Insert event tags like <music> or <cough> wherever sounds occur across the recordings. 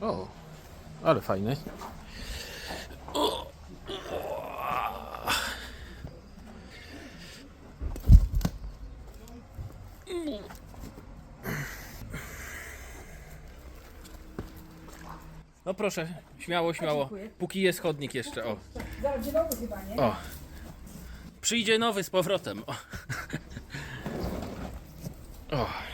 O, ale fajny. No proszę, śmiało, śmiało. Póki jest chodnik jeszcze, o. Zaraz nowy chyba, nie? O. Przyjdzie nowy z powrotem. O. <laughs> o.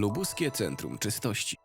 Lubuskie Centrum Czystości.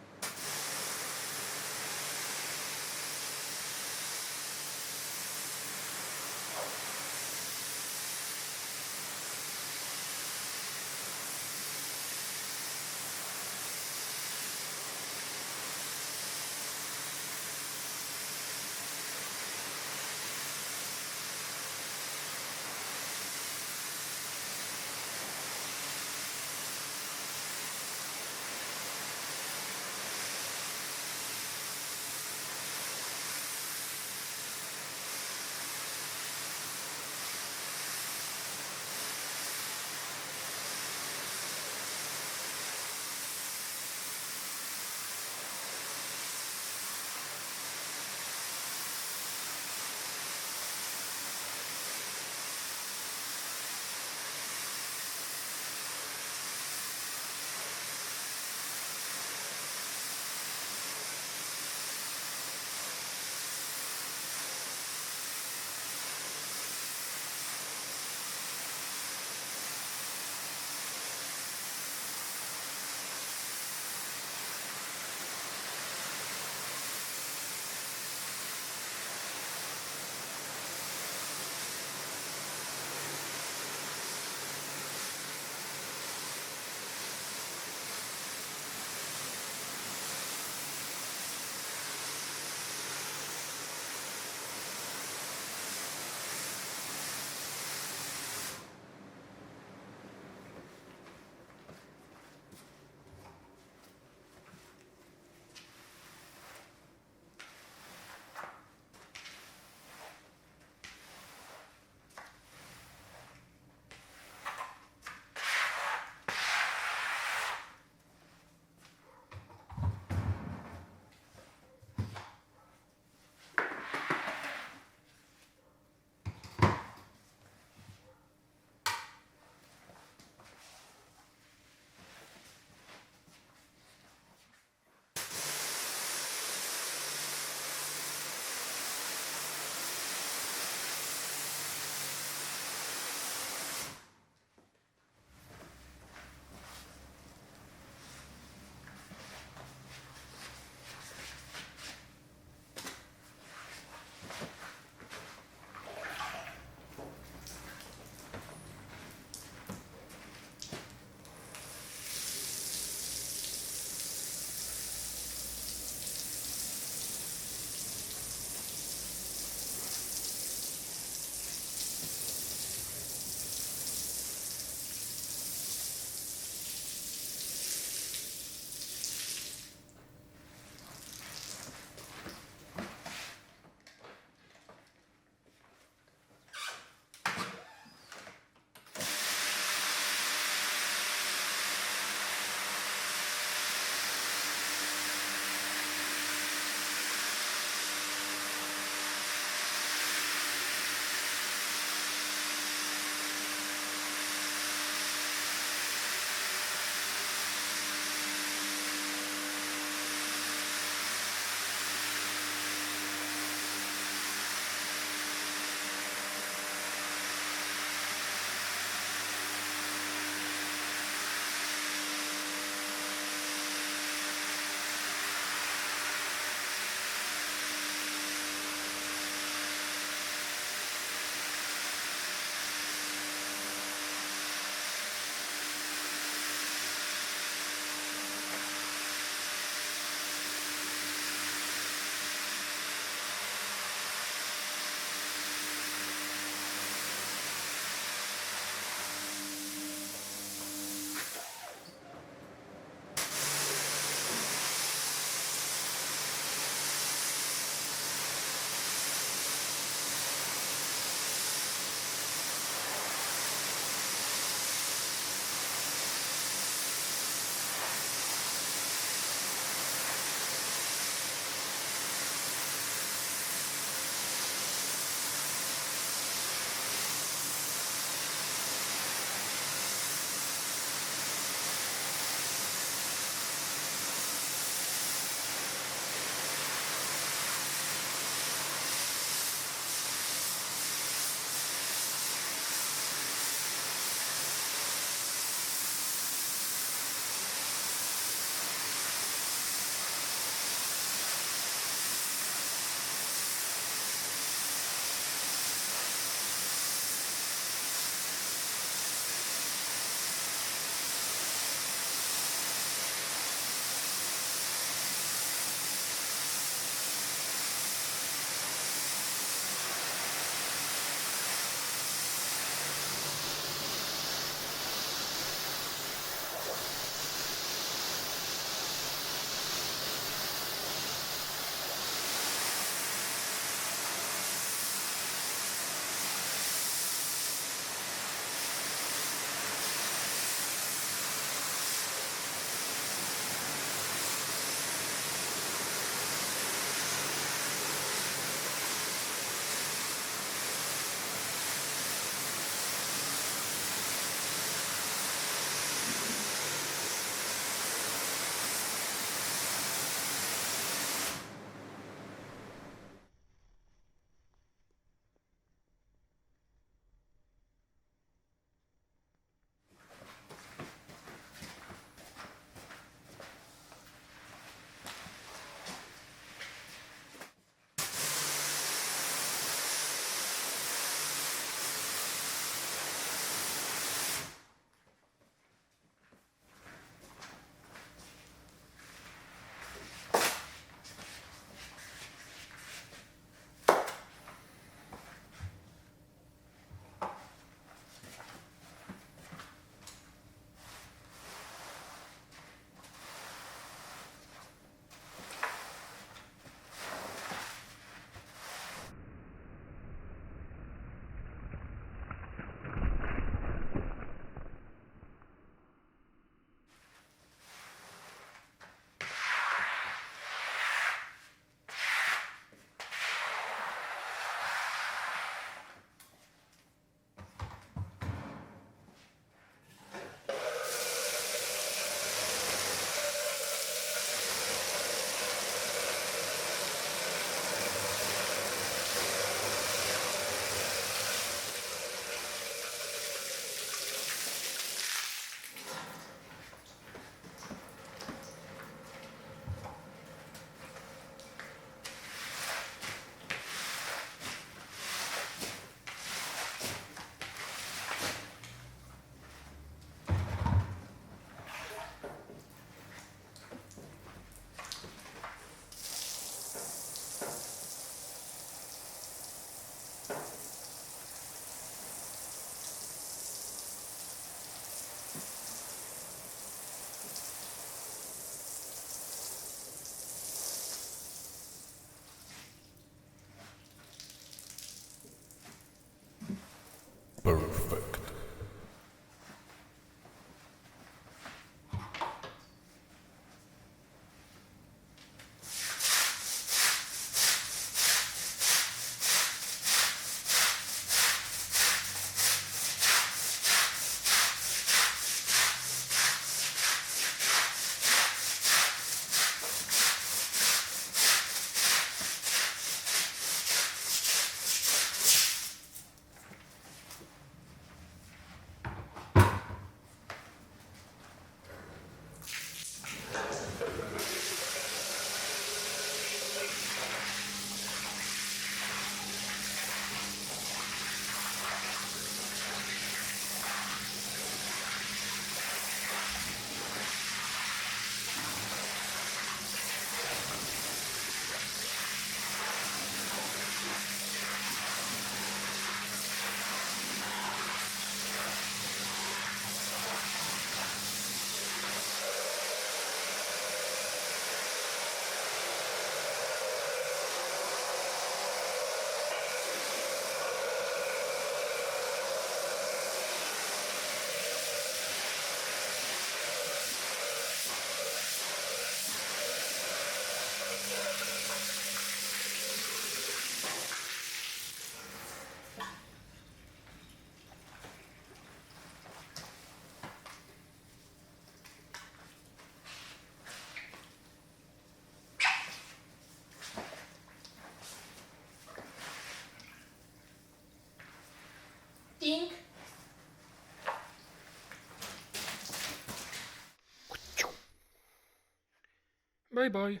Bye bye.